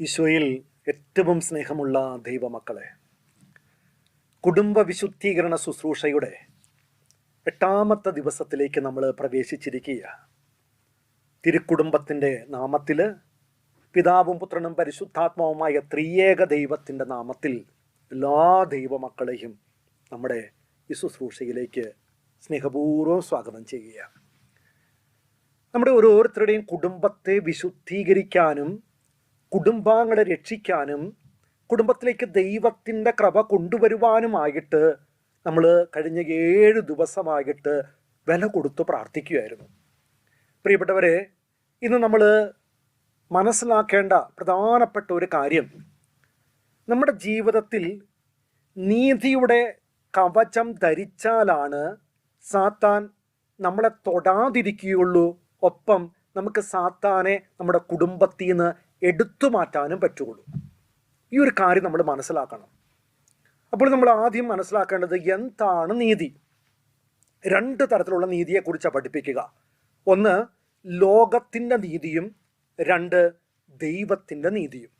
ഈശോയിൽ ഏറ്റവും സ്നേഹമുള്ള ദൈവമക്കളെ കുടുംബ വിശുദ്ധീകരണ ശുശ്രൂഷയുടെ എട്ടാമത്തെ ദിവസത്തിലേക്ക് നമ്മൾ പ്രവേശിച്ചിരിക്കുക തിരുക്കുടുംബത്തിന്റെ നാമത്തിൽ പിതാവും പുത്രനും പരിശുദ്ധാത്മാവുമായ ത്രിയേക ദൈവത്തിന്റെ നാമത്തിൽ എല്ലാ ദൈവമക്കളെയും നമ്മുടെ ശുശ്രൂഷയിലേക്ക് സ്നേഹപൂർവം സ്വാഗതം ചെയ്യുക. നമ്മുടെ ഓരോരുത്തരുടെയും കുടുംബത്തെ വിശുദ്ധീകരിക്കാനും കുടുംബാംഗങ്ങളെ രക്ഷിക്കാനും കുടുംബത്തിലേക്ക് ദൈവത്തിന്റെ കൃപ കൊണ്ടുവരുവാനുമായിട്ട് നമ്മൾ കഴിഞ്ഞ ഏഴ് ദിവസമായിട്ട് വില കൊടുത്ത് പ്രാർത്ഥിക്കുകയായിരുന്നു. പ്രിയപ്പെട്ടവരെ ഇന്ന് നമ്മൾ മനസ്സിലാക്കേണ്ട പ്രധാനപ്പെട്ട ഒരു കാര്യം. നമ്മുടെ ജീവിതത്തിൽ നീതിയുടെ കവചം ധരിച്ചാലാണ് സാത്താൻ നമ്മളെ തൊടാതിരിക്കുകയുള്ളൂ. ഒപ്പം നമുക്ക് സാത്താനെ നമ്മുടെ കുടുംബത്തിൽ നിന്ന് എടുത്തു മാറ്റാനും പറ്റുള്ളൂ. ഈ ഒരു കാര്യം നമ്മൾ മനസ്സിലാക്കണം. അപ്പോൾ നമ്മൾ ആദ്യം മനസ്സിലാക്കേണ്ടത് എന്താണ് നീതി? രണ്ട് തരത്തിലുള്ള നീതിയെക്കുറിച്ചാണ് പഠിപ്പിക്കുക. ഒന്ന് ലോകത്തിന്റെ നീതിയും രണ്ട് ദൈവത്തിന്റെ നീതിയും.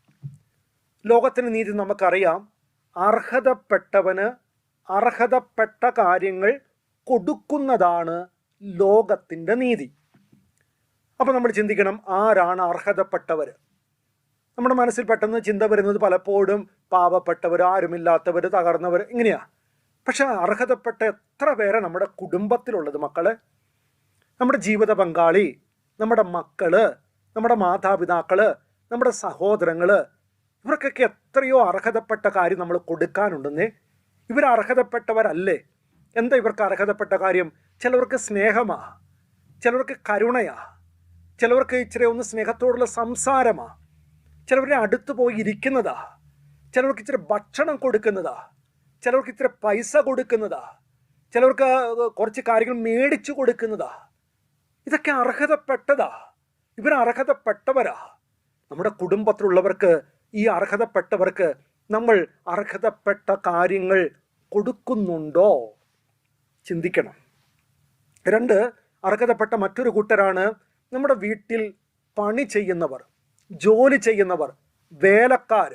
ലോകത്തിന്റെ നീതി നമുക്കറിയാം. അർഹതപ്പെട്ടവന് അർഹതപ്പെട്ട കാര്യങ്ങൾ കൊടുക്കുന്നതാണ് ലോകത്തിന്റെ നീതി. അപ്പോൾ നമ്മൾ ചിന്തിക്കണം ആരാണ് അർഹതപ്പെട്ടവർ? നമ്മുടെ മനസ്സിൽ പെട്ടെന്ന് ചിന്ത വരുന്നത് പലപ്പോഴും പാവപ്പെട്ടവർ ആരുമില്ലാത്തവർ തകർന്നവർ ഇങ്ങനെയാണ് പക്ഷെ അർഹതപ്പെട്ട എത്ര പേരെ നമ്മുടെ കുടുംബത്തിലുള്ളത് മക്കൾ? നമ്മുടെ ജീവിത പങ്കാളി നമ്മുടെ മക്കൾ നമ്മുടെ മാതാപിതാക്കൾ നമ്മുടെ സഹോദരങ്ങൾ ഇവർക്കൊക്കെ എത്രയോ അർഹതപ്പെട്ട കാര്യം നമ്മൾ കൊടുക്കാനുണ്ടെന്നേ ഇവർ അർഹതപ്പെട്ടവരല്ലേ എന്താ ഇവർക്ക് അർഹതപ്പെട്ട കാര്യം? ചിലവർക്ക് സ്നേഹമാ ചിലവർക്ക് കരുണയാ ചിലവർക്ക് ഇച്ചിരി ഒന്ന് സ്നേഹത്തോടുള്ള സംസാരമാ ചിലവരുടെ അടുത്ത് പോയി ഇരിക്കുന്നതാ ചിലവർക്ക് ഇച്ചിരി ഭക്ഷണം കൊടുക്കുന്നതാ ചിലവർക്ക് ഇത്ര പൈസ കൊടുക്കുന്നതാ ചിലവർക്ക് കുറച്ച് കാര്യങ്ങൾ മേടിച്ചു കൊടുക്കുന്നതാ. ഇതൊക്കെ അർഹതപ്പെട്ടതാ. ഇവർ അർഹതപ്പെട്ടവരാ നമ്മുടെ കുടുംബത്തിലുള്ളവർക്ക് ഈ അർഹതപ്പെട്ടവർക്ക് നമ്മൾ അർഹതപ്പെട്ട കാര്യങ്ങൾ കൊടുക്കുന്നുണ്ടോ? ചിന്തിക്കണം. രണ്ട് അർഹതപ്പെട്ട മറ്റൊരു കൂട്ടരാണ് നമ്മുടെ വീട്ടിൽ പണി ചെയ്യുന്നവർ ജോലി ചെയ്യുന്നവർ വേലക്കാർ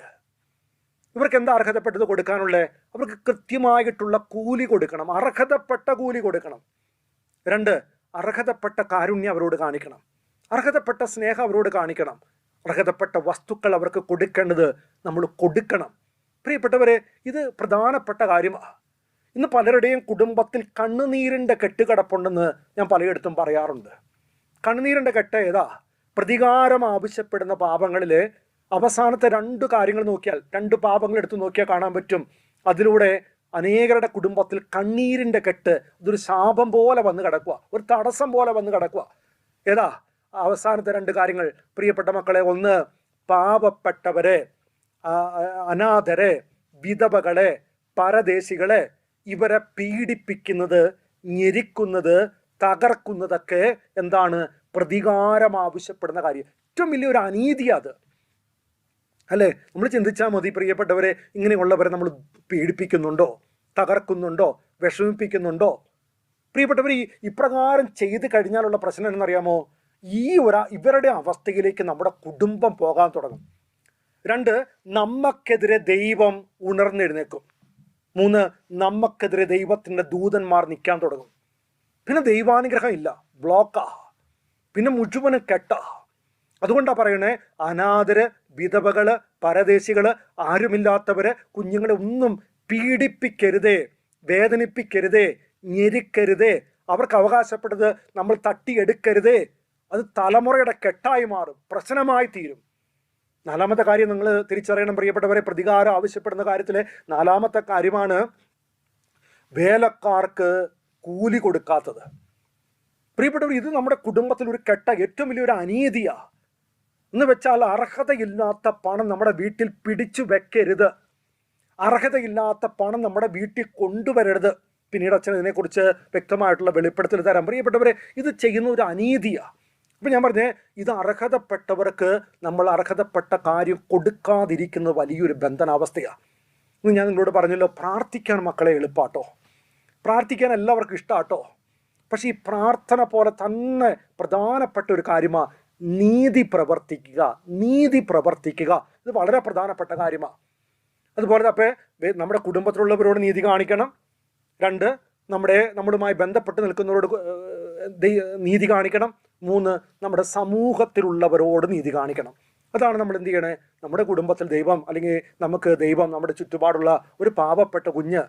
ഇവർക്ക് എന്താ അർഹതപ്പെട്ടത് കൊടുക്കാനുള്ളത് അവർക്ക് കൃത്യമായിട്ടുള്ള കൂലി കൊടുക്കണം അർഹതപ്പെട്ട കൂലി കൊടുക്കണം. രണ്ട് അർഹതപ്പെട്ട കാരുണ്യം അവരോട് കാണിക്കണം. അർഹതപ്പെട്ട സ്നേഹം അവരോട് കാണിക്കണം. അർഹതപ്പെട്ട വസ്തുക്കൾ അവർക്ക് കൊടുക്കേണ്ടത് നമ്മൾ കൊടുക്കണം. പ്രിയപ്പെട്ടവരെ ഇത് പ്രധാനപ്പെട്ട കാര്യമാണ് ഇന്ന് പലരുടെയും കുടുംബത്തിൽ കണ്ണുനീരിന്റെ കെട്ടുകിടപ്പുണ്ടെന്ന് ഞാൻ പലയിടത്തും പറയാറുണ്ട്. കണ്ണുനീരിന്റെ കെട്ട് ഏതാ? പ്രതികാരം ആവശ്യപ്പെടുന്ന പാപങ്ങളിൽ അവസാനത്തെ രണ്ട് കാര്യങ്ങൾ നോക്കിയാൽ രണ്ട് പാപങ്ങൾ എടുത്തു നോക്കിയാൽ കാണാൻ പറ്റും. അതിലൂടെ അനേകരുടെ കുടുംബത്തിൽ കണ്ണീരിന്റെ കെട്ട് ഇതൊരു ശാപം പോലെ വന്ന് കിടക്കുക. ഒരു തടസ്സം പോലെ വന്ന് കിടക്കുക. ഏതാ? അവസാനത്തെ രണ്ട് കാര്യങ്ങൾ. പ്രിയപ്പെട്ട മക്കളെ ഒന്ന് പാവപ്പെട്ടവരെ അനാഥരെ വിധവകളെ പരദേശികളെ ഇവരെ പീഡിപ്പിക്കുന്നത് ഞെരിക്കുന്നത് തകർക്കുന്നതൊക്കെ എന്താണ് പ്രതികാരം ആവശ്യപ്പെടുന്ന കാര്യം. ഏറ്റവും വലിയൊരു അനീതി അത്. അല്ലേ? നമ്മൾ ചിന്തിച്ചാൽ മതി പ്രിയപ്പെട്ടവരെ ഇങ്ങനെയുള്ളവരെ നമ്മൾ പീഡിപ്പിക്കുന്നുണ്ടോ തകർക്കുന്നുണ്ടോ വിഷമിപ്പിക്കുന്നുണ്ടോ? പ്രിയപ്പെട്ടവർ ഈ ഇപ്രകാരം ചെയ്ത് കഴിഞ്ഞാലുള്ള പ്രശ്നം എന്നറിയാമോ ഈ ഒരു ഇവരുടെ അവസ്ഥയിലേക്ക് നമ്മുടെ കുടുംബം പോകാൻ തുടങ്ങും. രണ്ട് നമ്മക്കെതിരെ ദൈവം ഉണർന്നെഴുന്നേക്കും മൂന്ന് നമ്മക്കെതിരെ ദൈവത്തിന്റെ ദൂതന്മാർ നിൽക്കാൻ തുടങ്ങും. പിന്നെ ദൈവാനുഗ്രഹം ഇല്ല. ബ്ലോക്കാ. പിന്നെ മുഴുവനും കെട്ട. അതുകൊണ്ടാണ് പറയണേ അനാഥര് വിധവകൾ പരദേശികൾ ആരുമില്ലാത്തവര് കുഞ്ഞുങ്ങളെ ഒന്നും പീഡിപ്പിക്കരുതേ വേദനിപ്പിക്കരുതേ ഞെരിക്കരുതേ. അവർക്ക് അവകാശപ്പെട്ടത് നമ്മൾ തട്ടിയെടുക്കരുതേ. അത് തലമുറയുടെ കെട്ടായി മാറും പ്രശ്നമായി തീരും. നാലാമത്തെ കാര്യം നിങ്ങൾ തിരിച്ചറിയണം പ്രിയപ്പെട്ടവരെ. പ്രതികാരം ആവശ്യപ്പെടുന്ന കാര്യത്തിൽ നാലാമത്തെ കാര്യമാണ് വേലക്കാർക്ക് കൂലി കൊടുക്കാത്തത്. പ്രിയപ്പെട്ടവർ ഇത് നമ്മുടെ കുടുംബത്തിൽ ഒരു കെട്ട ഏറ്റവും വലിയൊരു അനീതിയാ. എന്ന് വെച്ചാൽ അർഹതയില്ലാത്ത പണം നമ്മുടെ വീട്ടിൽ പിടിച്ചു വെക്കരുത്. അർഹതയില്ലാത്ത പണം നമ്മുടെ വീട്ടിൽ കൊണ്ടുവരരുത്. പിന്നീട് അച്ഛൻ ഇതിനെക്കുറിച്ച് വ്യക്തമായിട്ടുള്ള വെളിപ്പെടുത്തൽ തരാം. പ്രിയപ്പെട്ടവരെ ഇത് ചെയ്യുന്ന ഒരു അനീതിയാണ് അപ്പം ഞാൻ പറഞ്ഞേ ഇത് അർഹതപ്പെട്ടവർക്ക് നമ്മൾ അർഹതപ്പെട്ട കാര്യം കൊടുക്കാതിരിക്കുന്നത് വലിയൊരു ബന്ധനാവസ്ഥയാണ് ഇന്ന് ഞാൻ നിങ്ങളോട് പറഞ്ഞല്ലോ പ്രാർത്ഥിക്കാൻ മക്കളെ എളുപ്പാട്ടോ. പ്രാർത്ഥിക്കാൻ എല്ലാവർക്കും ഇഷ്ടമാട്ടോ പക്ഷേ ഈ പ്രാർത്ഥന പോലെ തന്നെ പ്രധാനപ്പെട്ട ഒരു കാര്യമാണ് നീതി പ്രവർത്തിക്കുക നീതി പ്രവർത്തിക്കുക. ഇത് വളരെ പ്രധാനപ്പെട്ട കാര്യമാണ് അതുപോലെ അപ്പോൾ നമ്മുടെ കുടുംബത്തിലുള്ളവരോട് നീതി കാണിക്കണം. രണ്ട് നമ്മുടെ നമ്മളുമായി ബന്ധപ്പെട്ട് നിൽക്കുന്നവരോട് നീതി കാണിക്കണം. മൂന്ന് നമ്മുടെ സമൂഹത്തിലുള്ളവരോട് നീതി കാണിക്കണം. അതാണ് നമ്മൾ എന്ത് ചെയ്യണേ? നമ്മുടെ കുടുംബത്തിൽ ദൈവം അല്ലെങ്കിൽ നമുക്ക് ദൈവം നമ്മുടെ ചുറ്റുപാടുള്ള ഒരു പാവപ്പെട്ട കുഞ്ഞ്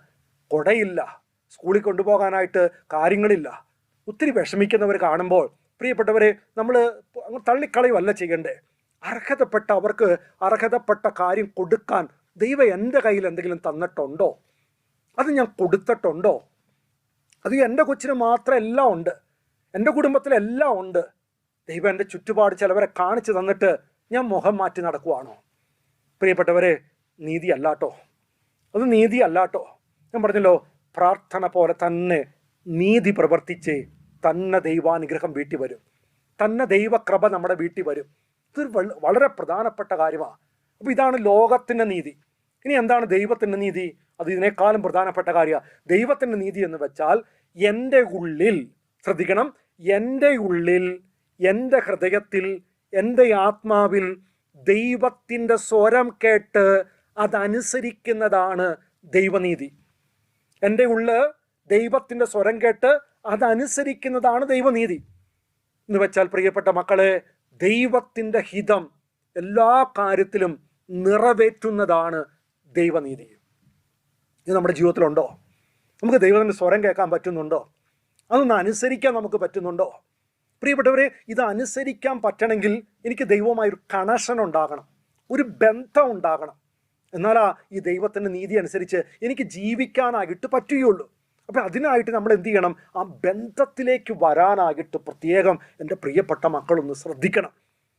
കൊടയില്ല. സ്കൂളിൽ കൊണ്ടുപോകാനായിട്ട് കാര്യങ്ങളില്ല. ഒത്തിരി വിഷമിക്കുന്നവർ കാണുമ്പോൾ പ്രിയപ്പെട്ടവരെ നമ്മൾ തള്ളിക്കളയുമല്ല ചെയ്യണ്ടേ? അർഹതപ്പെട്ട അവർക്ക് അർഹതപ്പെട്ട കാര്യം കൊടുക്കാൻ ദൈവം എന്റെ കയ്യിൽ എന്തെങ്കിലും തന്നിട്ടുണ്ടോ? അത് ഞാൻ കൊടുത്തിട്ടുണ്ടോ? അത് എന്റെ കൊച്ചിന് മാത്രം എല്ലാം ഉണ്ട്. എന്റെ കുടുംബത്തിലെല്ലാം ഉണ്ട്. ദൈവം എന്റെ ചുറ്റുപാട് ചിലവരെ കാണിച്ചു തന്നിട്ട് ഞാൻ മുഖം മാറ്റി നടക്കുവാണോ? പ്രിയപ്പെട്ടവരെ നീതി അല്ലാട്ടോ അത് നീതി അല്ലാട്ടോ ഞാൻ പറഞ്ഞല്ലോ പ്രാർത്ഥന പോലെ തന്നെ നീതി പ്രവർത്തിച്ച് തന്നെ ദൈവാനുഗ്രഹം വീട്ടി വരും. തന്നെ ദൈവകൃപ നമ്മുടെ വീട്ടിൽ വരും. ഇതൊരു വളരെ പ്രധാനപ്പെട്ട കാര്യമാണ് അപ്പോൾ ഇതാണ് ലോകത്തിന്റെ നീതി. ഇനി എന്താണ് ദൈവത്തിന്റെ നീതി? അത് ഇതിനേക്കാളും പ്രധാനപ്പെട്ട കാര്യമാണ് ദൈവത്തിന്റെ നീതി എന്ന് വെച്ചാൽ എന്റെ ഉള്ളിൽ ശ്രദ്ധിക്കണം എന്റെ ഉള്ളിൽ എന്റെ ഹൃദയത്തിൽ എന്റെ ആത്മാവിൽ ദൈവത്തിന്റെ സ്വരം കേട്ട് അതനുസരിക്കുന്നതാണ് ദൈവനീതി. എന്റെ ഉള്ള് ദൈവത്തിന്റെ സ്വരം കേട്ട് അതനുസരിക്കുന്നതാണ് ദൈവനീതി. എന്ന് വെച്ചാൽ പ്രിയപ്പെട്ട മക്കളെ ദൈവത്തിന്റെ ഹിതം എല്ലാ കാര്യത്തിലും നിറവേറ്റുന്നതാണ് ദൈവനീതി. ഇത് നമ്മുടെ ജീവിതത്തിലുണ്ടോ? നമുക്ക് ദൈവത്തിന്റെ സ്വരം കേൾക്കാൻ പറ്റുന്നുണ്ടോ? അതൊന്ന് അനുസരിക്കാൻ നമുക്ക് പറ്റുന്നുണ്ടോ? പ്രിയപ്പെട്ടവരെ ഇത് അനുസരിക്കാൻ പറ്റണമെങ്കിൽ എനിക്ക് ദൈവവുമായി ഒരു കണക്ഷൻ ഉണ്ടാകണം. ഒരു ബന്ധം ഉണ്ടാകണം. എന്നാലാ ഈ ദൈവത്തിന്റെ നീതി അനുസരിച്ച് എനിക്ക് ജീവിക്കാനായിട്ട് പറ്റുകയുള്ളൂ. അപ്പം അതിനായിട്ട് നമ്മൾ എന്ത് ചെയ്യണം? ആ ബന്ധത്തിലേക്ക് വരാനായിട്ട് പ്രത്യേകം എന്റെ പ്രിയപ്പെട്ട മക്കളൊന്ന് ശ്രദ്ധിക്കണം.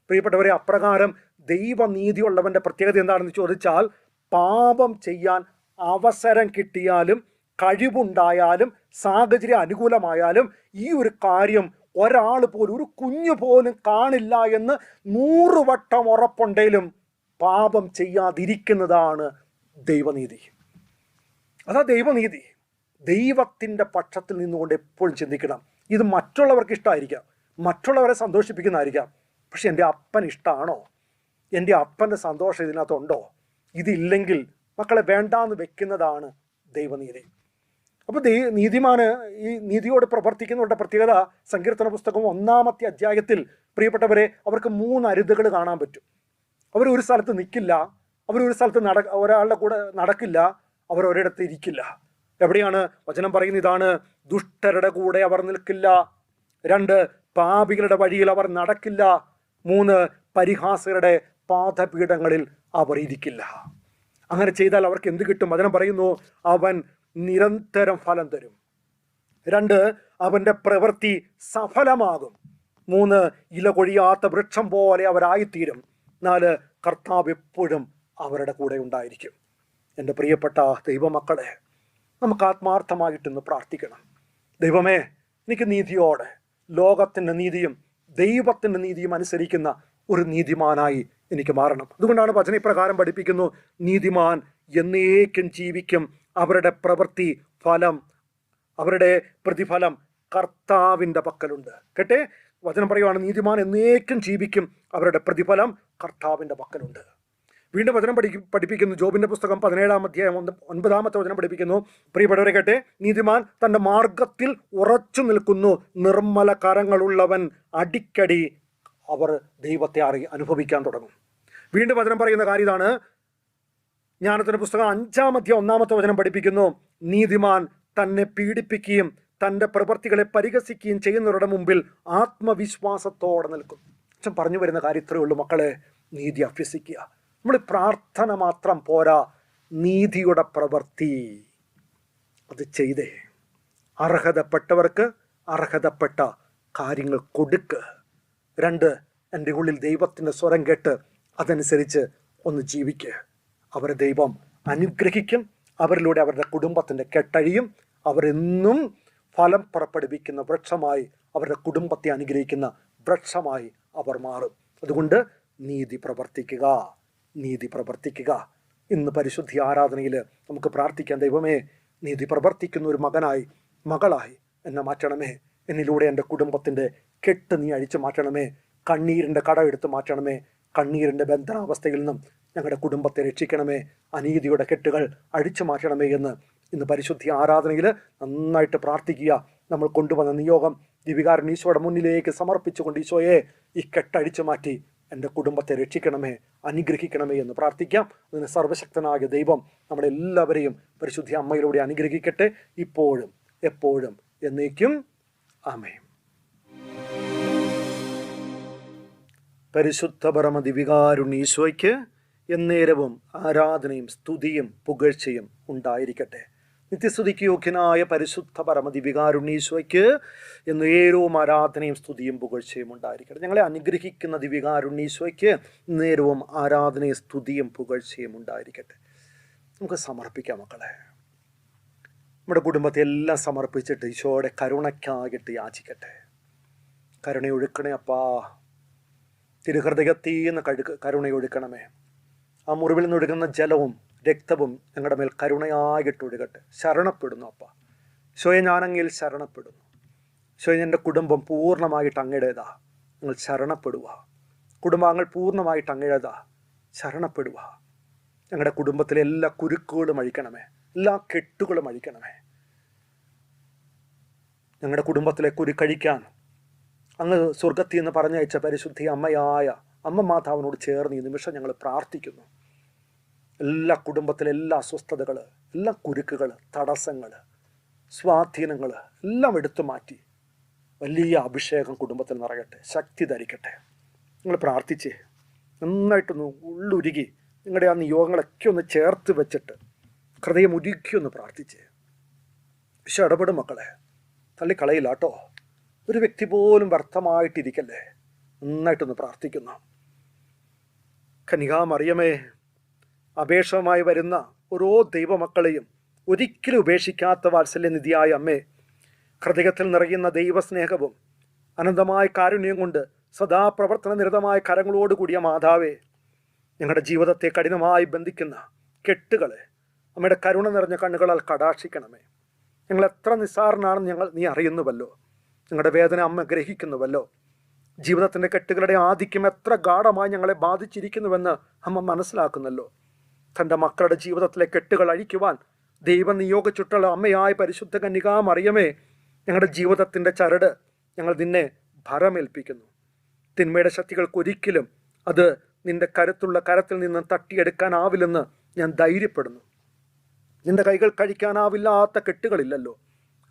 പ്രിയപ്പെട്ടവരെ അപ്രകാരം ദൈവനീതിയുള്ളവന്റെ പ്രത്യേകത എന്താണെന്ന് ചോദിച്ചാൽ പാപം ചെയ്യാൻ അവസരം കിട്ടിയാലും കഴിവുണ്ടായാലും സാഹചര്യം അനുകൂലമായാലും ഈ ഒരു കാര്യം ഒരാൾ പോലും ഒരു കുഞ്ഞു പോലും കാണില്ല എന്ന് നൂറ് വട്ടം ഉറപ്പുണ്ടെങ്കിലും പാപം ചെയ്യാതിരിക്കുന്നതാണ് ദൈവനീതി. അതാ ദൈവനീതി. ദൈവത്തിന്റെ പക്ഷത്തിൽ നിന്നുകൊണ്ട് എപ്പോഴും ചിന്തിക്കണം. ഇത് മറ്റുള്ളവർക്ക് ഇഷ്ടമായിരിക്കാം. മറ്റുള്ളവരെ സന്തോഷിപ്പിക്കുന്നതായിരിക്കാം. പക്ഷെ എന്റെ അപ്പൻ ഇഷ്ടമാണോ? എന്റെ അപ്പന്റെ സന്തോഷം ഇതിനകത്തുണ്ടോ? ഇതില്ലെങ്കിൽ മക്കളെ വേണ്ടാന്ന് വെക്കുന്നതാണ് ദൈവനീതി. അപ്പോൾ ദൈ നീതിമാന് ഈ നീതിയോട് പ്രവർത്തിക്കുന്നവരുടെ പ്രത്യേകത സങ്കീർത്തന പുസ്തകം ഒന്നാമത്തെ അധ്യായത്തിൽ പ്രിയപ്പെട്ടവരെ അവർക്ക് മൂന്ന് അരുതുകൾ കാണാൻ പറ്റും. അവർ ഒരു സ്ഥലത്ത് നിൽക്കില്ല അവർ ഒരു സ്ഥലത്ത് നട ഒരാളുടെ കൂടെ നടക്കില്ല അവർ ഒരിടത്ത് ഇരിക്കില്ല. എവിടെയാണ് വചനം പറയുന്ന ഇതാണ് ദുഷ്ടരുടെ കൂടെ അവർ നിൽക്കില്ല. രണ്ട് പാപികളുടെ വഴിയിൽ അവർ നടക്കില്ല. മൂന്ന് പരിഹാസകരുടെ പാദപീഠങ്ങളിൽ അവർ ഇരിക്കില്ല. അങ്ങനെ ചെയ്താൽ അവർക്ക് എന്ത് കിട്ടും? വചനം പറയുന്നു അവൻ നിരന്തരം ഫലം തരും. രണ്ട് അവന്റെ പ്രവൃത്തി സഫലമാകും. മൂന്ന് ഇല കൊഴിയാത്ത വൃക്ഷം പോലെ അവരായിത്തീരും. നാല് കർത്താവ് എപ്പോഴും അവരുടെ കൂടെ ഉണ്ടായിരിക്കും. എന്റെ പ്രിയപ്പെട്ട ദൈവമക്കളെ നമുക്ക് ആത്മാർത്ഥമായിട്ടൊന്ന് പ്രാർത്ഥിക്കണം. ദൈവമേ എനിക്ക് നീതിയോടെ ലോകത്തിന്റെ നീതിയും ദൈവത്തിന്റെ നീതിയും അനുസരിക്കുന്ന ഒരു നീതിമാനായി എനിക്ക് മാറണം. അതുകൊണ്ടാണ് വചന ഇപ്രകാരം പഠിപ്പിക്കുന്നു നീതിമാൻ എന്നേക്കും ജീവിക്കും അവരുടെ പ്രവൃത്തി ഫലം അവരുടെ പ്രതിഫലം കർത്താവിന്റെ പക്കലുണ്ട്. കേട്ടെ? വചനം പറയുവാണ് നീതിമാൻ എന്നേക്കും ജീവിക്കും അവരുടെ പ്രതിഫലം കർത്താവിന്റെ പക്കലുണ്ട്. വീണ്ടും വചനം പഠി പഠിപ്പിക്കുന്നു. ജോബിന്റെ പുസ്തകം പതിനേഴാം അധ്യായം ഒന്ന് ഒൻപതാമത്തെ വചനം പഠിപ്പിക്കുന്നു. പ്രിയപ്പെട്ടവരെ കേട്ടെ? നീതിമാൻ തന്റെ മാർഗത്തിൽ ഉറച്ചു നിൽക്കുന്നു. നിർമ്മല കരങ്ങളുള്ളവൻ അടിക്കടി അവർ ദൈവത്തെ അറി അനുഭവിക്കാൻ തുടങ്ങും. വീണ്ടും വചനം പറയുന്ന കാര്യം ഇതാണ്. ജ്ഞാനത്തിന്റെ പുസ്തകം അഞ്ചാമത്തെ ഒന്നാമത്തെ വചനം പഠിപ്പിക്കുന്നു. നീതിമാൻ തന്നെ പീഡിപ്പിക്കുകയും തന്റെ പ്രവൃത്തികളെ പരിഹസിക്കുകയും ചെയ്യുന്നവരുടെ മുമ്പിൽ ആത്മവിശ്വാസത്തോടെ നിൽക്കും. അച്ഛൻ പറഞ്ഞു വരുന്ന കാര്യം ഇത്രയേ ഉള്ളൂ മക്കളെ. നീതി അഭ്യസിക്കുക. നമ്മൾ പ്രാർത്ഥന മാത്രം പോരാ. നീതിയുടെ പ്രവൃത്തി അത് ചെയ്തേ. അർഹതപ്പെട്ടവർക്ക് അർഹതപ്പെട്ട കാര്യങ്ങൾ കൊടുക്ക്. രണ്ട് എന്റെ ഉള്ളിൽ ദൈവത്തിന്റെ സ്വരം കേട്ട് അതനുസരിച്ച് ഒന്ന് ജീവിക്കുക അവരെ ദൈവം അനുഗ്രഹിക്കും. അവരിലൂടെ അവരുടെ കുടുംബത്തിന്റെ കെട്ടഴിയും. അവരെന്നും ഫലം പുറപ്പെടുവിക്കുന്ന വൃക്ഷമായി അവരുടെ കുടുംബത്തെ അനുഗ്രഹിക്കുന്ന വൃക്ഷമായി അവർ മാറും. അതുകൊണ്ട് നീതി പ്രവർത്തിക്കുക. നീതി പ്രവർത്തിക്കുക. ഇന്ന് പരിശുദ്ധി ആരാധനയിൽ നമുക്ക് പ്രാർത്ഥിക്കാം. ദൈവമേ നീതി പ്രവർത്തിക്കുന്ന ഒരു മകനായി മകളായി എന്നെ മാറ്റണമേ. എന്നിലൂടെ എന്റെ കുടുംബത്തിന്റെ കെട്ട് നീ അഴിച്ചു മാറ്റണമേ. കണ്ണീരിന്റെ കട എടുത്ത് മാറ്റണമേ. കണ്ണീരിന്റെ ബന്ധനാവസ്ഥയിൽ നിന്നും ഞങ്ങളുടെ കുടുംബത്തെ രക്ഷിക്കണമേ. അനീതിയുടെ കെട്ടുകൾ അഴിച്ചു മാറ്റണമേ എന്ന് ഇന്ന് പരിശുദ്ധി ആരാധനയിൽ നന്നായിട്ട് പ്രാർത്ഥിക്കുക. നമ്മൾ കൊണ്ടുവന്ന നിയോഗം ദിവികാരൻ ഈശോയുടെ മുന്നിലേക്ക് സമർപ്പിച്ചുകൊണ്ട് ഈശോയെ ഈ കെട്ടഴിച്ചു മാറ്റി എന്റെ കുടുംബത്തെ രക്ഷിക്കണമേ അനുഗ്രഹിക്കണമേ എന്ന് പ്രാർത്ഥിക്കാം. അതിന് സർവശക്തനായ ദൈവം നമ്മുടെ എല്ലാവരെയും പരിശുദ്ധി അമ്മയിലൂടെ അനുഗ്രഹിക്കട്ടെ. ഇപ്പോഴും എപ്പോഴും എന്നേക്കും. ആമേ പരിശുദ്ധ പരമദിവികാരുണീശോയ്ക്ക് എന്നേരവും ആരാധനയും സ്തുതിയും പുകഴ്ചയും ഉണ്ടായിരിക്കട്ടെ. നിത്യസ്തുതിക്ക് യോഗ്യനായ പരിശുദ്ധ പരമദിവികാരുണ്ണീശോയ്ക്ക് എന്നേരവും ആരാധനയും സ്തുതിയും പുകഴ്ചയും ഉണ്ടായിരിക്കട്ടെ. ഞങ്ങളെ അനുഗ്രഹിക്കുന്ന ദിവികാരുണ്ണീശോയ്ക്ക് നേരവും ആരാധനയും സ്തുതിയും പുകഴ്ചയും ഉണ്ടായിരിക്കട്ടെ. നമുക്ക് സമർപ്പിക്കാം മക്കളെ. നമ്മുടെ കുടുംബത്തെ എല്ലാം സമർപ്പിച്ചിട്ട് ഈശോയുടെ കരുണയ്ക്കാകിട്ട് യാചിക്കട്ടെ. കരുണയൊഴുക്കണേ അപ്പാ. തിരുഹൃദയത്തീന്ന് കഴുക കരുണയൊഴുക്കണമേ ആ മുറിവിൽ നിന്നൊഴുകുന്ന ജലവും രക്തവും ഞങ്ങളുടെ മേൽ കരുണയായിട്ട് ഒഴുകട്ടെ. ശരണപ്പെടുന്നു അപ്പ. ശോയെ ഞാനങ്ങിൽ ശരണപ്പെടുന്നു. സ്വയം എന്റെ കുടുംബം പൂർണമായിട്ട് അങ്ങയുടേതാ. നിങ്ങൾ ശരണപ്പെടുക. കുടുംബാംഗങ്ങൾ പൂർണമായിട്ട് അങ്ങയുടേതാ. ശരണപ്പെടുക. ഞങ്ങളുടെ കുടുംബത്തിലെ എല്ലാ കുരുക്കുകളും അഴിക്കണമേ. എല്ലാ കെട്ടുകളും അഴിക്കണമേ. ഞങ്ങളുടെ കുടുംബത്തിലെ കുരുക്കഴിക്കാൻ അങ്ങ് സ്വർഗത്തിൽ നിന്ന് പറഞ്ഞയച്ച പരിശുദ്ധി അമ്മയായ അമ്മ മാതാവിനോട് ചേർന്ന് ഈ നിമിഷം ഞങ്ങൾ പ്രാർത്ഥിക്കുന്നു. എല്ലാ കുടുംബത്തിലെ എല്ലാ അസ്വസ്ഥതകൾ എല്ലാ കുരുക്കുകൾ തടസ്സങ്ങൾ സ്വാധീനങ്ങൾ എല്ലാം എടുത്തു മാറ്റി വലിയ അഭിഷേകം കുടുംബത്തിൽ നിറയട്ടെ ശക്തി ധരിക്കട്ടെ. നിങ്ങൾ പ്രാർത്ഥിച്ചേ നന്നായിട്ടൊന്ന് ഉള്ളുരുകി നിങ്ങളുടെ ആ നിയോഗങ്ങളൊക്കെ ഒന്ന് ചേർത്ത് വെച്ചിട്ട് ഹൃദയം ഉരുക്കി ഒന്ന് പ്രാർത്ഥിച്ചേ. പക്ഷെ ഇടപെടും മക്കളെ. തള്ളിക്കളയില്ല കേട്ടോ. ഒരു വ്യക്തി പോലും വ്യർത്ഥമായിട്ടിരിക്കല്ലേ? നന്നായിട്ടൊന്ന് പ്രാർത്ഥിക്കുന്നു. കനികാമറിയമേ അപേക്ഷമായി വരുന്ന ഓരോ ദൈവമക്കളെയും ഒരിക്കലും ഉപേക്ഷിക്കാത്ത വാത്സല്യനിധിയായ അമ്മേ ഹൃദയത്തിൽ നിറയുന്ന ദൈവസ്നേഹവും അനന്തമായ കാരുണ്യം കൊണ്ട് സദാ പ്രവർത്തന നിരതമായ കരങ്ങളോട് കൂടിയ മാതാവേ ഞങ്ങളുടെ ജീവിതത്തെ കഠിനമായി ബന്ധിക്കുന്ന കെട്ടുകളെ അമ്മയുടെ കരുണ നിറഞ്ഞ കണ്ണുകളാൽ കടാക്ഷിക്കണമേ. ഞങ്ങൾ എത്ര നിസ്സാരനാണെന്ന് ഞങ്ങൾ നീ അറിയുന്നുവല്ലോ. ഞങ്ങളുടെ വേദന അമ്മ ഗ്രഹിക്കുന്നുവല്ലോ. ജീവിതത്തിന്റെ കെട്ടുകളുടെ ആധിക്യം എത്ര ഗാഠമായി ഞങ്ങളെ ബാധിച്ചിരിക്കുന്നുവെന്ന് അമ്മ മനസ്സിലാക്കുന്നല്ലോ. തന്റെ മക്കളുടെ ജീവിതത്തിലെ കെട്ടുകൾ അഴിക്കുവാൻ ദൈവം നിയോഗിച്ചിട്ടുള്ള അമ്മയായ പരിശുദ്ധ കന്യകാ മറിയമേ ഞങ്ങളുടെ ജീവിതത്തിന്റെ ചരട് ഞങ്ങൾ നിന്നെ ഭരമേൽപ്പിക്കുന്നു. തിന്മയുടെ ശക്തികൾക്കൊരിക്കലും അത് നിന്റെ കരുത്തുള്ള കരത്തിൽ നിന്ന് തട്ടിയെടുക്കാനാവില്ലെന്ന് ഞാൻ ധൈര്യപ്പെടുന്നു. നിന്റെ കൈകൾ കഴിക്കാനാവില്ലാത്ത കെട്ടുകളില്ലല്ലോ.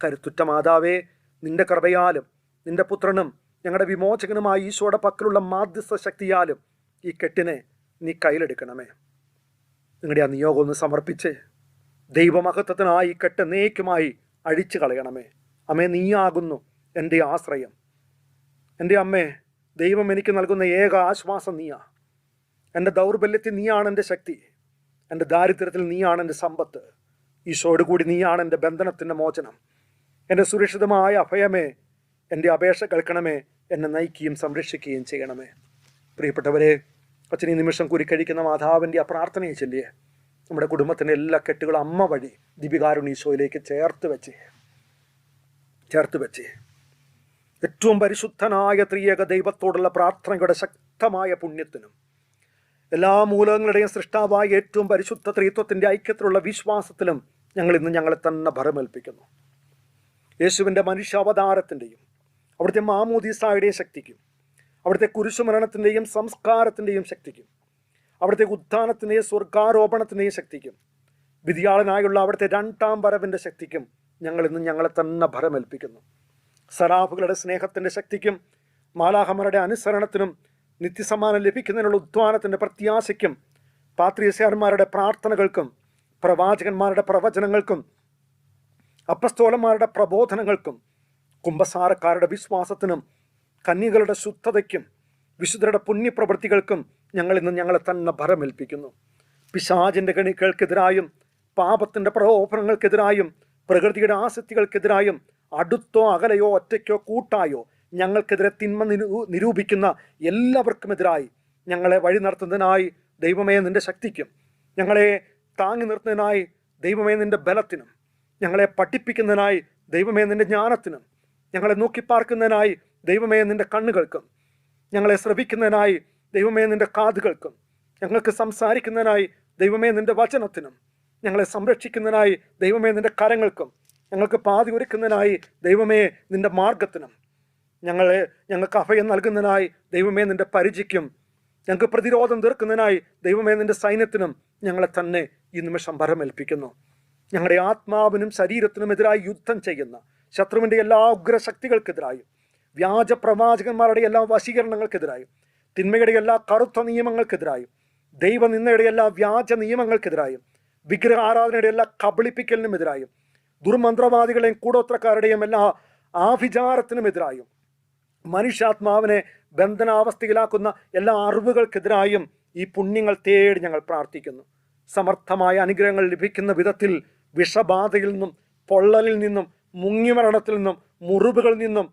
കരുത്തുറ്റ മാതാവേ നിന്റെ കൃപയാലും നിന്റെ പുത്രനും ഞങ്ങളുടെ വിമോചകനുമായ ഈശോയുടെ പക്കലുള്ള മാധ്യസ്ഥ ശക്തിയാലും ഈ കെട്ടിനെ നീ കയ്യിലെടുക്കണമേ. നിങ്ങളുടെ ആ നിയോഗം ഒന്ന് സമർപ്പിച്ച് ദൈവമഹത്വത്തിനായി കെട്ട് നേക്കുമായി അഴിച്ചു കളയണമേ. അമ്മേ നീയാകുന്നു എന്റെ ആശ്രയം. എന്റെ അമ്മേ ദൈവം എനിക്ക് നൽകുന്ന ഏക ആശ്വാസം നീയാ. എന്റെ ദൗർബല്യത്തിൽ നീയാണ് എന്റെ ശക്തി. എന്റെ ദാരിദ്ര്യത്തിൽ നീയാണ് എന്റെ സമ്പത്ത്. ഈശോയോട് കൂടി നീയാണ് എന്റെ ബന്ധനത്തിന്റെ മോചനം. എന്റെ സുരക്ഷിതമായ അഭയമേ എന്റെ അപേക്ഷ കേൾക്കണമേ എന്നെ നയിക്കുകയും സംരക്ഷിക്കുകയും ചെയ്യണമേ. പ്രിയപ്പെട്ടവരെ അച്ഛൻ ഈ നിമിഷം കുരിക്കഴിക്കുന്ന മാതാവിന്റെ ആ പ്രാർത്ഥനയെ ചൊല്ലിയേ. നമ്മുടെ കുടുംബത്തിന്റെ എല്ലാ കെട്ടുകളും അമ്മ വഴി ദീപികാരുണി ഈശോയിലേക്ക് ചേർത്ത് വെച്ച്. ചേർത്ത് വെച്ച്. ഏറ്റവും പരിശുദ്ധനായ ത്രിയേക ദൈവത്തോടുള്ള പ്രാർത്ഥനയുടെ ശക്തമായ പുണ്യത്തിനും എല്ലാ മൂലങ്ങളുടെയും സൃഷ്ടാവായ ഏറ്റവും പരിശുദ്ധ ത്രീത്വത്തിന്റെ ഐക്യത്തിലുള്ള വിശ്വാസത്തിലും ഞങ്ങൾ ഇന്ന് ഞങ്ങളെ തന്നെ ഭരമേൽപ്പിക്കുന്നു. യേശുവിന്റെ മനുഷ്യാവതാരത്തിന്റെയും അവിടുത്തെ മാമോദീസായുടെയും ശക്തിക്കും അവിടുത്തെ കുരിശുമരണത്തിന്റെയും സംസ്കാരത്തിന്റെയും ശക്തിക്കും അവിടുത്തെ ഉത്ഥാനത്തിന്റെയും സ്വർഗാരോപണത്തിന്റെയും ശക്തിക്കും വിധിയാളനായുള്ള അവിടുത്തെ രണ്ടാം വരവിന്റെ ശക്തിക്കും ഞങ്ങൾ ഇന്ന് ഞങ്ങളെ തന്നെ ഭരമേൽപ്പിക്കുന്നു. സറാഫുകളുടെ സ്നേഹത്തിന്റെ ശക്തിക്കും മാലാഹമരുടെ അനുസരണത്തിനും നിത്യസമ്മാനം ലഭിക്കുന്നതിനുള്ള ഉദ്വാനത്തിന്റെ പ്രത്യാശയ്ക്കും പാത്രീയസ്യാന്മാരുടെ പ്രാർത്ഥനകൾക്കും പ്രവാചകന്മാരുടെ പ്രവചനങ്ങൾക്കും അപ്പസ്തോലന്മാരുടെ പ്രബോധനങ്ങൾക്കും കുംഭസാരക്കാരുടെ വിശ്വാസത്തിനും കന്യകളുടെ ശുദ്ധതയ്ക്കും വിശുദ്ധരുടെ പുണ്യപ്രവൃത്തികൾക്കും ഞങ്ങൾ ഇന്ന് ഞങ്ങളെ തന്നെ ഭരമേൽപ്പിക്കുന്നു. പിശാചിന്റെ കണികൾക്കെതിരായും പാപത്തിന്റെ പ്രലോഭനങ്ങൾക്കെതിരായും പ്രകൃതിയുടെ ആസക്തികൾക്കെതിരായും അടുത്തോ അകലെയോ ഒറ്റയ്ക്കോ കൂട്ടായോ ഞങ്ങൾക്കെതിരെ തിന്മ നിരൂ നിരൂപിക്കുന്ന എല്ലാവർക്കുമെതിരായി ഞങ്ങളെ വഴി നടത്തുന്നതിനായി ദൈവമേ നിന്റെ ശക്തിക്കും ഞങ്ങളെ താങ്ങി നിർത്തുന്നതിനായി ദൈവമേ നിന്റെ ബലത്തിനും ഞങ്ങളെ പഠിപ്പിക്കുന്നതിനായി ദൈവമേ നിന്റെ ജ്ഞാനത്തിനും ഞങ്ങളെ നോക്കി നോക്കിപ്പാർക്കുന്നതിനായി ദൈവമേ നിന്റെ കണ്ണുകൾക്കും ഞങ്ങളെ ശ്രവിക്കുന്നതിനായി ദൈവമേ നിന്റെ കാതുകൾക്കും ഞങ്ങൾക്ക് സംസാരിക്കുന്നതിനായി ദൈവമേ നിന്റെ വചനത്തിനും ഞങ്ങളെ സംരക്ഷിക്കുന്നതിനായി ദൈവമേ നിന്റെ കരങ്ങൾക്കും ഞങ്ങൾക്ക് പാതി ഒരുക്കുന്നതിനായി ദൈവമേ നിന്റെ മാർഗത്തിനും ഞങ്ങളെ ഞങ്ങൾക്ക് അഭയം നൽകുന്നതിനായി ദൈവമേ നിന്റെ പരിചയ്ക്കും ഞങ്ങൾക്ക് പ്രതിരോധം തീർക്കുന്നതിനായി ദൈവമേ നിന്റെ സൈന്യത്തിനും ഞങ്ങളെ തന്നെ ഈ നിമിഷം ഭരമേൽപ്പിക്കുന്നു ഞങ്ങളുടെ ആത്മാവിനും ശരീരത്തിനും എതിരായി യുദ്ധം ചെയ്യുന്ന ശത്രുവിന്റെ എല്ലാ ഉഗ്രശക്തികൾക്കെതിരായും വ്യാജ പ്രവാചകന്മാരുടെ എല്ലാ വശീകരണങ്ങൾക്കെതിരായും തിന്മയുടെ എല്ലാ കറുത്ത നിയമങ്ങൾക്കെതിരായും ദൈവനിന്ദയുടെ എല്ലാ വ്യാജ നിയമങ്ങൾക്കെതിരായും വിഗ്രഹ ആരാധനയുടെ എല്ലാ കബളിപ്പിക്കലിനും എതിരായും ദുർമന്ത്രവാദികളെയും കൂടോത്രക്കാരുടെയും എല്ലാ ആഭിചാരത്തിനുമെതിരായും മനുഷ്യാത്മാവിനെ ബന്ധനാവസ്ഥയിലാക്കുന്ന എല്ലാ അറിവുകൾക്കെതിരായും ഈ പുണ്യങ്ങൾ തേടി ഞങ്ങൾ പ്രാർത്ഥിക്കുന്നു. സമർത്ഥമായ അനുഗ്രഹങ്ങൾ ലഭിക്കുന്ന വിധത്തിൽ വിഷബാധയിൽ നിന്നും പൊള്ളലിൽ നിന്നും മുങ്ങിമരണത്തിൽ നിന്നും മുറിവുകളിൽ നിന്നും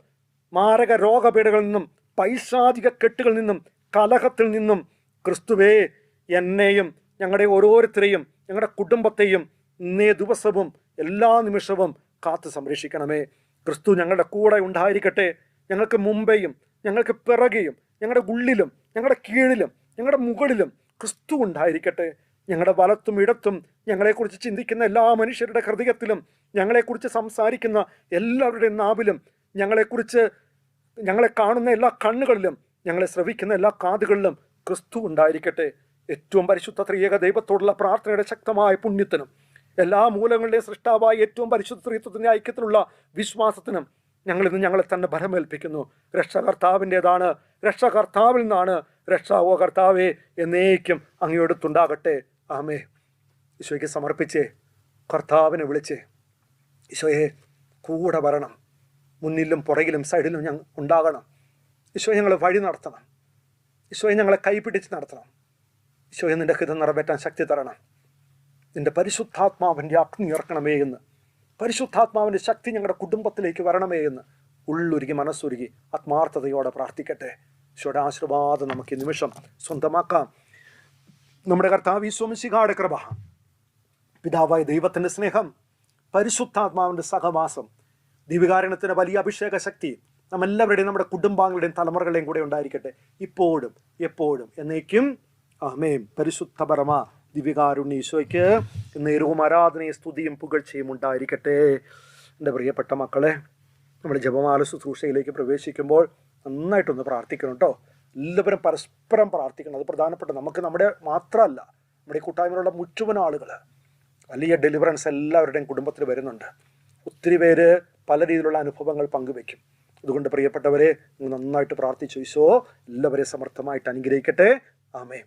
മാരക രോഗപീഠകളിൽ നിന്നും പൈശാചിക കെട്ടുകളിൽ നിന്നും കലഹത്തിൽ നിന്നും ക്രിസ്തുവേ എന്നെയും ഞങ്ങളുടെ ഓരോരുത്തരെയും ഞങ്ങളുടെ കുടുംബത്തെയും ഇന്നേ ദിവസവും എല്ലാ നിമിഷവും കാത്തു സംരക്ഷിക്കണമേ. ക്രിസ്തു ഞങ്ങളുടെ കൂടെ ഉണ്ടായിരിക്കട്ടെ. ഞങ്ങൾക്ക് മുമ്പേയും ഞങ്ങൾക്ക് പിറകെയും ഞങ്ങളുടെ ഉള്ളിലും ഞങ്ങളുടെ കീഴിലും ഞങ്ങളുടെ മുകളിലും ക്രിസ്തു ഉണ്ടായിരിക്കട്ടെ. ഞങ്ങളുടെ വലത്തും ഇടത്തും ഞങ്ങളെക്കുറിച്ച് ചിന്തിക്കുന്ന എല്ലാ മനുഷ്യരുടെ ഹൃദയത്തിലും ഞങ്ങളെക്കുറിച്ച് സംസാരിക്കുന്ന എല്ലാവരുടെയും നാവിലും ഞങ്ങളെക്കുറിച്ച് ഞങ്ങളെ കാണുന്ന എല്ലാ കണ്ണുകളിലും ഞങ്ങളെ ശ്രവിക്കുന്ന എല്ലാ കാതുകളിലും ക്രിസ്തു ഉണ്ടായിരിക്കട്ടെ. ഏറ്റവും പരിശുദ്ധ ത്രിയേക ദൈവത്തോടുള്ള പ്രാർത്ഥനയുടെ ശക്തമായ പുണ്യത്തിനും എല്ലാ മൂലങ്ങളുടെയും സൃഷ്ടാവായ ഏറ്റവും പരിശുദ്ധ സ്ത്രീത്വത്തിന്റെ ഐക്യത്തിലുള്ള വിശ്വാസത്തിനും ഞങ്ങളിന്ന് ഞങ്ങളെ തന്നെ ഭരമേൽപ്പിക്കുന്നു. രക്ഷകർത്താവിന്റെതാണ് രക്ഷകർത്താവിൽ നിന്നാണ് രക്ഷാവോ കർത്താവേ എന്നേക്കും അങ്ങയോടത്തുണ്ടാകട്ടെ ആമേ ഈശോയ്ക്ക് സമർപ്പിച്ചേ കർത്താവിനെ വിളിച്ച് ഈശോയെ കൂടെ വരണം. മുന്നിലും പുറകിലും സൈഡിലും ഞങ്ങൾ ഉണ്ടാകണം. ഈശോയെ ഞങ്ങളെ വഴി നടത്തണം. ഈശോയെ ഞങ്ങളെ കൈപിടിച്ച് നടത്തണം. ഈശോയെ നിന്റെ ഹിതം നിറവേറ്റാൻ ശക്തി തരണം. നിന്റെ പരിശുദ്ധാത്മാവിന്റെ അഗ്നി ഇറക്കണമേ എന്ന്. പരിശുദ്ധാത്മാവിന്റെ ശക്തി ഞങ്ങളുടെ കുടുംബത്തിലേക്ക് വരണമേ എന്ന്. ഉള്ളൊരുക്കി മനസ്സൊരുക്കി ആത്മാർത്ഥതയോടെ പ്രാർത്ഥിക്കട്ടെ. ഈശോയുടെ ആശീർവാദം നമുക്ക് ഈ നിമിഷം സ്വന്തമാക്കാം. നമ്മുടെ കർത്താവ് ഈശോമിശികായുടെ കൃപ പിതാവായ ദൈവത്തിന്റെ സ്നേഹം പരിശുദ്ധാത്മാവിന്റെ സഹവാസം ദിവികാരണത്തിന്റെ വലിയ അഭിഷേക ശക്തി നമ്മെല്ലാവരുടെയും നമ്മുടെ കുടുംബാംഗങ്ങളുടെയും തലമുറകളുടെയും കൂടെ ഉണ്ടായിരിക്കട്ടെ. ഇപ്പോഴും എപ്പോഴും എന്നേക്കും അഹമേം പരിശുദ്ധ പരമ ദിവികാരുണ്യ ഈശോയ്ക്ക് നേരവും ആരാധനയും സ്തുതിയും പുകഴ്ചയും ഉണ്ടായിരിക്കട്ടെ. എന്റെ പ്രിയപ്പെട്ട മക്കളെ നമ്മുടെ ജപമാല ശുശ്രൂഷയിലേക്ക് പ്രവേശിക്കുമ്പോൾ നന്നായിട്ടൊന്ന് പ്രാർത്ഥിക്കണം കേട്ടോ. എല്ലാവരും പരസ്പരം പ്രാർത്ഥിക്കണം. അത് പ്രധാനപ്പെട്ട നമുക്ക് നമ്മുടെ മാത്രമല്ല നമ്മുടെ ഈ കൂട്ടായ്മയിലുള്ള മുഴുവൻ ആളുകൾ വലിയ ഡെലിവറൻസ് എല്ലാവരുടെയും കുടുംബത്തിൽ വരുന്നുണ്ട്. ഒത്തിരി പേര് പല രീതിയിലുള്ള അനുഭവങ്ങൾ പങ്കുവെക്കും. അതുകൊണ്ട് പ്രിയപ്പെട്ടവരെ നന്നായിട്ട് പ്രാർത്ഥിച്ചു. ഈശോ എല്ലാവരെയും സമർത്ഥമായിട്ട് അനുഗ്രഹിക്കട്ടെ. ആമേൻ.